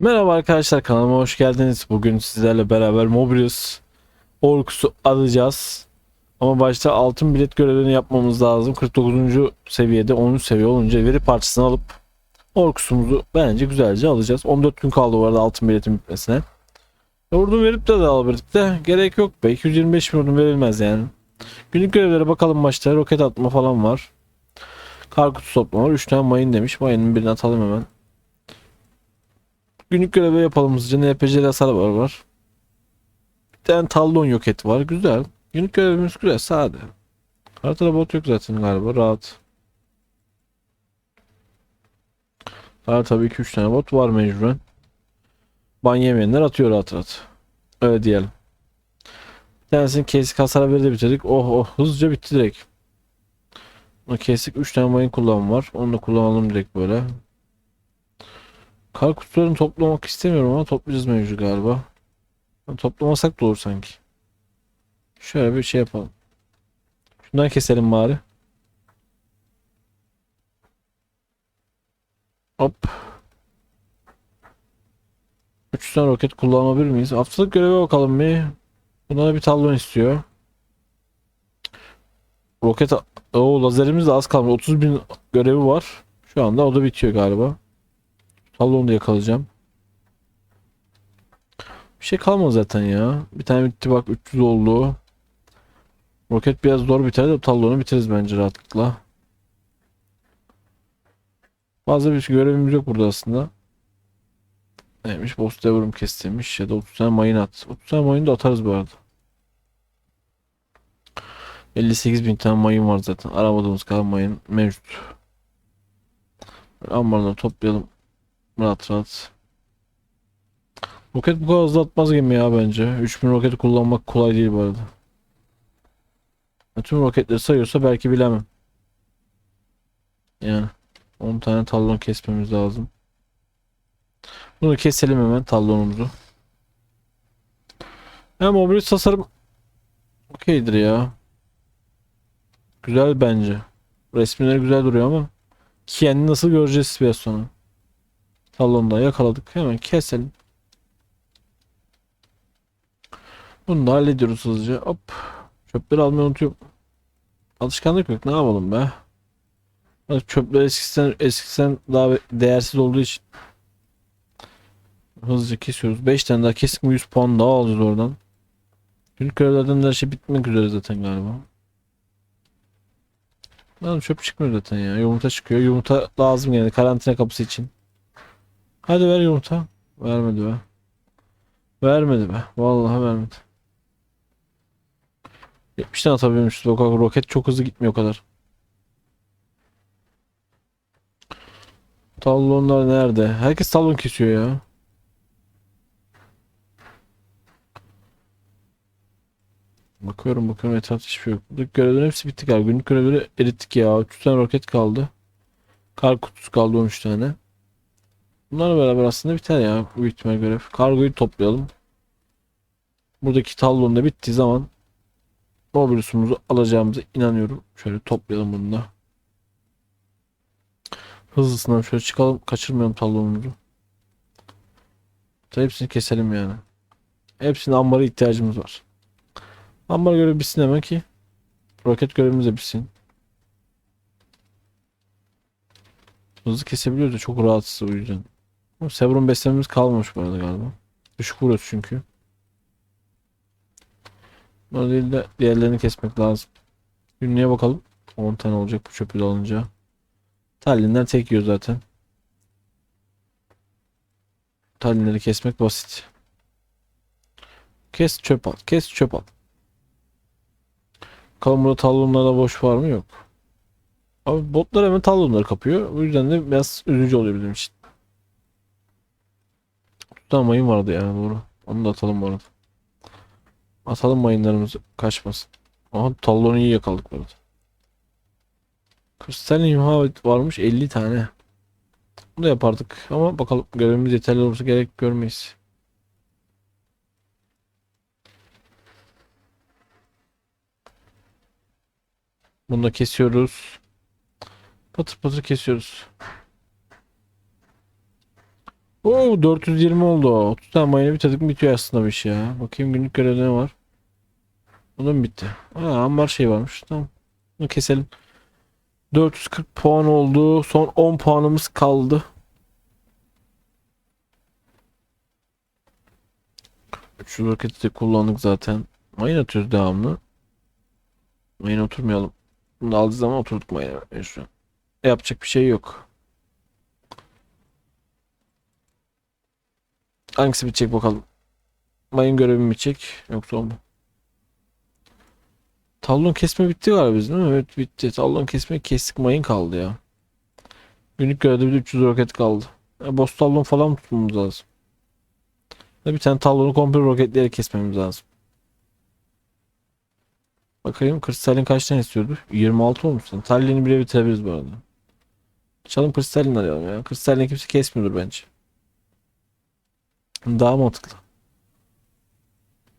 Merhaba arkadaşlar kanalıma hoş geldiniz. Bugün sizlerle beraber Mobius Orkus'u alacağız. Ama başta altın bilet görevini yapmamız lazım. 49. seviyede 10. seviye olunca veri parçasını alıp Orkus'umuzu bence güzelce alacağız. 14 gün kaldı bu arada altın biletin bitmesine. Ordun verip de de alabilirdik de gerek yok be. 225 bin ordun verilmez yani. Günlük görevlere bakalım başta. Roket atma falan var. Kar kutusu toplama var. 3 tane mayın demiş. Mayının birini atalım hemen. Günlük görevi yapalım hızlıca. NPC'li hasar var var. Bir tane tallon yok et var. Güzel. Günlük görevimiz güzel. Sade. Haritada bot yok zaten galiba. Rahat. Var tabii 2-3 tane bot var mecburen. Ban yemeyenler atıyor rahat rahat. Öyle diyelim. Bir tanesini kesik hasar verdi bitirdik. Oh oh hızlıca bitti direkt. Kesik 3 tane mayın kullanım var. Onu da kullanalım direkt böyle. Kar kutularını toplamak istemiyorum ama toplayacağız mevcut galiba. Ha, Toplamasak da olur sanki. Şöyle bir şey yapalım. Şundan keselim bari. Hop. 3 tane roket kullanabilir miyiz? Haftalık göreve bakalım bir. Buna da bir tablon istiyor. Roket... o lazerimiz de az kalmış. 30 bin görevi var. Şu anda o da bitiyor galiba. Tablonu da yakalayacağım. Bir şey kalmadı zaten ya. Bir tane bitti bak 300 oldu. Roket biraz zor biter de tablonu bitiririz bence rahatlıkla. Fazla bir görevimiz yok burada aslında. Neymiş? Boss devrim kestirmiş ya da 30 tane mayın at. 30 tane mayın da atarız bu arada. 58 bin tane mayın var zaten. Aramadığımız kadar mayın mevcut. Ambarları toplayalım. Rahat rahat. Roket bu kadar hızlı atmaz gibi ya bence. 3000 roket kullanmak kolay değil bu arada. Tüm roketleri sayıyorsa belki bilemem. Yani 10 tane tallon kesmemiz lazım. Bunu keselim hemen tallonumuzu. Hem mobilis tasarım okeydir ya. Güzel bence. Resimleri güzel duruyor ama kendini nasıl göreceğiz biraz sonra. Talonda yakaladık. Hemen keselim. Bunu da hallediyoruz hızlıca. Hop. Çöpleri almayı unutuyorum. Alışkanlık yok. Ne yapalım be? Çöpler eskiden eskiden daha değersiz olduğu için hızlıca kesiyoruz. 5 tane daha kesik mi 100 puan daha alacağız oradan. Günlük görevlerden de her şey bitmek üzere zaten galiba. Lan çöp çıkmıyor zaten ya. Yumurta çıkıyor. Yumurta lazım yani karantina kapısı için. Hadi ver yumurta. Vermedi be. Vermedi be. Vallahi vermedi. 70 tane. Bak bak, roket çok hızlı gitmiyor o kadar. Talonlar nerede? Herkes talon kesiyor ya. Bakıyorum bakıyorum etrafta hiçbir şey yok. Buradaki görevlerin hepsi bitti galiba. Günlük görevleri erittik ya. 3 tane roket kaldı. Kar kutusu kaldı 13 tane. Bunlarla beraber aslında biter ya bu ihtimal görev. Kargoyu toplayalım. Buradaki tablonun da bittiği zaman Mobilus'umuzu alacağımıza inanıyorum. Şöyle toplayalım bunu da. Hızlısından şöyle çıkalım. Kaçırmayalım tablonumuzu. Hepsini keselim yani. Hepsinin ambara ihtiyacımız var. Ambar görevi bitsin hemen ki roket görevimiz de bitsin. Hızlı kesebiliyoruz da çok rahatsız o yüzden. Severum beslememiz kalmamış bu arada galiba. Düşük vuruyoruz çünkü. Böyle değil de diğerlerini kesmek lazım. Günlüğe bakalım. 10 tane olacak bu çöpü de alınca. Tallinler tek yiyor zaten. Tallinleri kesmek basit. Kes çöp al. Kes çöp al. Bakalım burada talonlarda boş var mı? Yok. Abi botlar hemen talonları kapıyor. O yüzden de biraz üzücü oluyor bizim için. Tutan mayın vardı yani doğru. Onu da atalım bu arada. Atalım mayınlarımızı kaçmasın. Aha talonu iyi yakaladık bu arada. Kristal imha varmış 50 tane. Bunu da yapardık ama bakalım görevimiz yeterli olursa gerek görmeyiz. Bunu da kesiyoruz. Patır patır kesiyoruz. Oo 420 oldu. 30 tane mayını bitirdik mi bitiyor aslında bir iş ya. Bakayım günlük görevde ne var. Mı bitti? Aa ambar şey varmış. Tamam. Bunu keselim. 440 puan oldu. Son 10 puanımız kaldı. 300 roketi de kullandık zaten. Mayın atıyoruz devamlı. Mayın oturmayalım. Bunu aldığı zaman oturduk mayına. Şu. Yapacak bir şey yok. Hangisi bitecek bakalım. Mayın görevi mi bitecek yoksa o mu? Tallon kesme bitti galiba bizim değil mi? Evet bitti. Tallon kesme kestik mayın kaldı ya. Günlük görevde bir de 300 roket kaldı. E, boss tallon falan mı tutmamız lazım? Bir tane tallonu komple roketleyerek kesmemiz lazım. Bakayım kristalin kaç tane istiyordu? 26 olmuş. Tallin'i bile bitirebiliriz bu arada. Çalım kristalini arayalım ya. Kristalini kimse kesmiyordur bence. Daha mantıklı.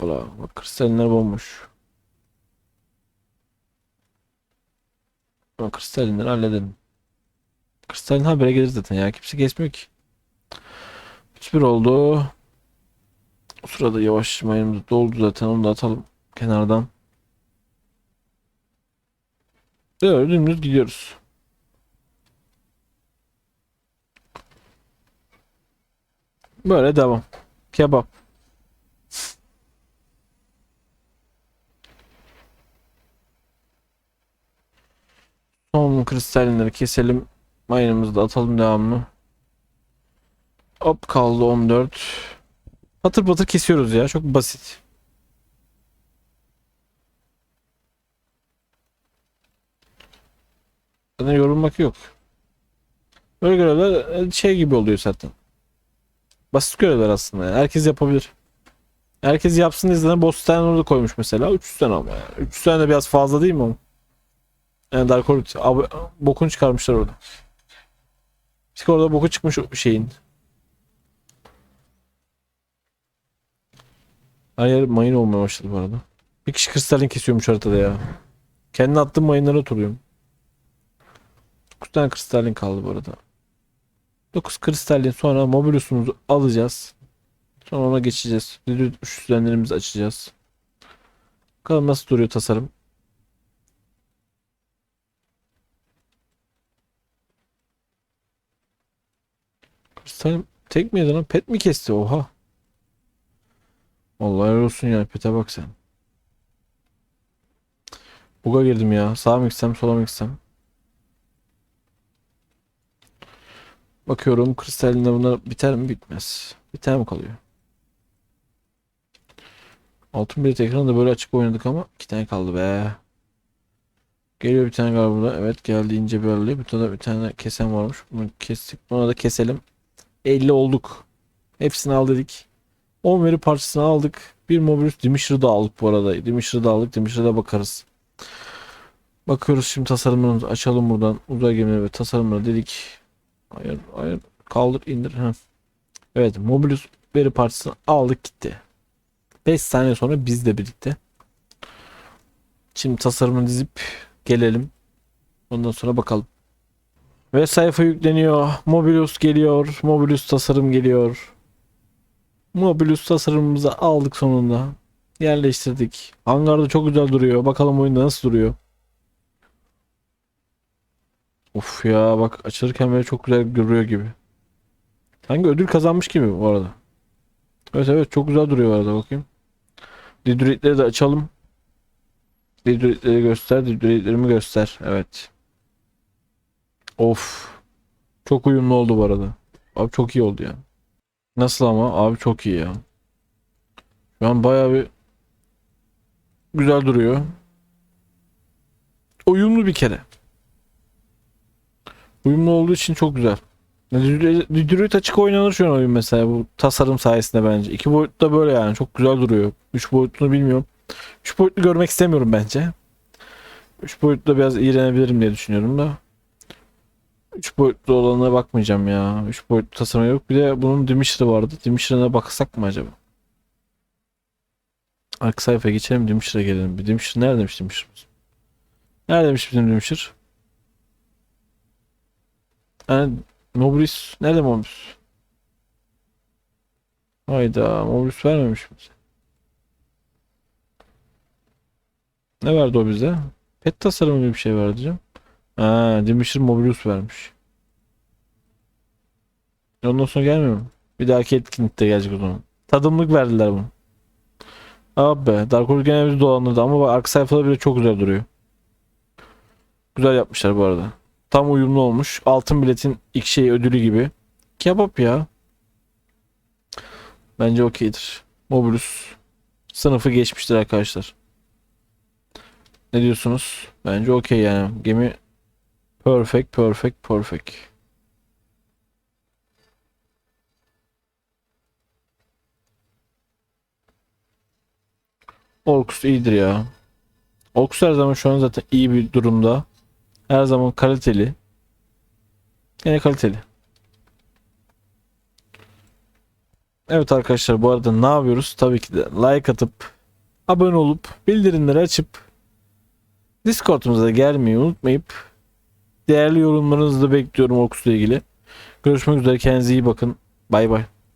Bala bak kristalinler bomboş. Ama kristalinleri halledelim. Kristalin habere gelir zaten ya. Kimse kesmiyor ki. 3-1 oldu. O sırada yavaş mayımız doldu zaten. Onu da atalım kenardan. Böyle dümdüz gidiyoruz. Böyle devam. Kebap. Son kristalleri keselim. Mayınımızı da atalım devamlı. Hop kaldı 14. Patır patır kesiyoruz ya. Çok basit. Zaten yorulmak yok. Böyle görevler e, şey gibi oluyor zaten. Basit görevler aslında. Yani. Herkes yapabilir. Herkes yapsın diye zaten boss tane orada koymuş mesela. 300 tane ama yani. 300 tane de biraz fazla değil mi oğlum? Yani Dark Orbit. Abi, bokunu çıkarmışlar orada. İşte orada boku çıkmış şeyin. Her yer mayın olmaya başladı bu arada. Bir kişi kristalin kesiyormuş haritada ya. Kendi attığım mayınlara oturuyorum. 9 tane kristalin kaldı bu arada. 9 kristalin sonra mobilusumuzu alacağız. Sonra ona geçeceğiz. Üstlenlerimizi açacağız. Bakalım nasıl duruyor tasarım. Kristal tek mi yedi lan? Pet mi kesti? Oha. Allah olsun ya. Pet'e bak sen. Buga girdim ya. Sağa mı gitsem sola mı gitsem? Bakıyorum kristalinde bunlar biter mi bitmez. Biter mi kalıyor? Altın bir ekranı da böyle açık oynadık ama iki tane kaldı be. Geliyor bir tane galiba burada. Evet geldi ince bir aralıyor. Bir tane, bir tane kesen varmış. Bunu kestik. Buna da keselim. 50 olduk. Hepsini al dedik. 10 veri parçasını aldık. Bir Mobius Dimisher'ı da aldık bu arada. Dimisher'ı da aldık. Dimisher'a da bakarız. Bakıyoruz şimdi tasarımını açalım buradan. Uzay gemileri ve tasarımları dedik. Hayır, hayır. Kaldır, indir. Heh. Evet, Mobius veri parçasını aldık gitti. 5 saniye sonra biz de birlikte. Şimdi tasarımını dizip gelelim. Ondan sonra bakalım. Ve sayfa yükleniyor. Mobius geliyor. Mobius tasarım geliyor. Mobius tasarımımızı aldık sonunda. Yerleştirdik. Hangarda çok güzel duruyor. Bakalım oyunda nasıl duruyor. Of ya bak açılırken böyle çok güzel duruyor gibi. Sanki ödül kazanmış gibi bu arada. Evet evet çok güzel duruyor bu arada bakayım. Didritleri de açalım. Didritleri göster. Didritlerimi göster. Evet. Of. Çok uyumlu oldu bu arada. Abi çok iyi oldu ya. Nasıl ama? Abi çok iyi ya. Şu an bayağı bir güzel duruyor. Uyumlu bir kere. Uyumlu olduğu için çok güzel. Düdürüt açık oynanır şu an oyun mesela bu tasarım sayesinde bence. İki boyutta böyle yani çok güzel duruyor. Üç boyutunu bilmiyorum. Üç boyutlu görmek istemiyorum bence. Üç boyutlu biraz iğrenebilirim diye düşünüyorum da. Üç boyutlu olanına bakmayacağım ya. Üç boyutlu tasarım yok. Bir de bunun Dimisher'ı vardı. Dimisher'ına baksak mı acaba? Arka sayfaya geçelim Dimisher'a gelelim. Bir Dimisher neredeymiş Dimisher'ımız? Neredeymiş bizim Dimisher? Yani Mobius nerede Mobius? Hayda Mobius vermemiş bize. Ne verdi o bize? Pet tasarımı gibi bir şey verdi canım. Ha, Demişir Mobius vermiş. Ondan sonra gelmiyor mu? Bir dahaki etkinlikte gelecek o zaman. Tadımlık verdiler bunu. Abi be Dark Horse gene bizi dolandırdı ama bak arka sayfada bile çok güzel duruyor. Güzel yapmışlar bu arada. Tam uyumlu olmuş. Altın biletin ilk şey ödülü gibi. Kebap ya. Bence okeydir. Mobius sınıfı geçmiştir arkadaşlar. Ne diyorsunuz? Bence okey yani. Gemi perfect, perfect, perfect. Orkus iyidir ya. Orkus her zaman şu an zaten iyi bir durumda. Her zaman kaliteli. Yine kaliteli. Evet arkadaşlar bu arada ne yapıyoruz? Tabii ki de like atıp abone olup bildirimleri açıp Discord'umuza gelmeyi unutmayıp değerli yorumlarınızı da bekliyorum Orkus'la ilgili. Görüşmek üzere kendinize iyi bakın. Bay bay.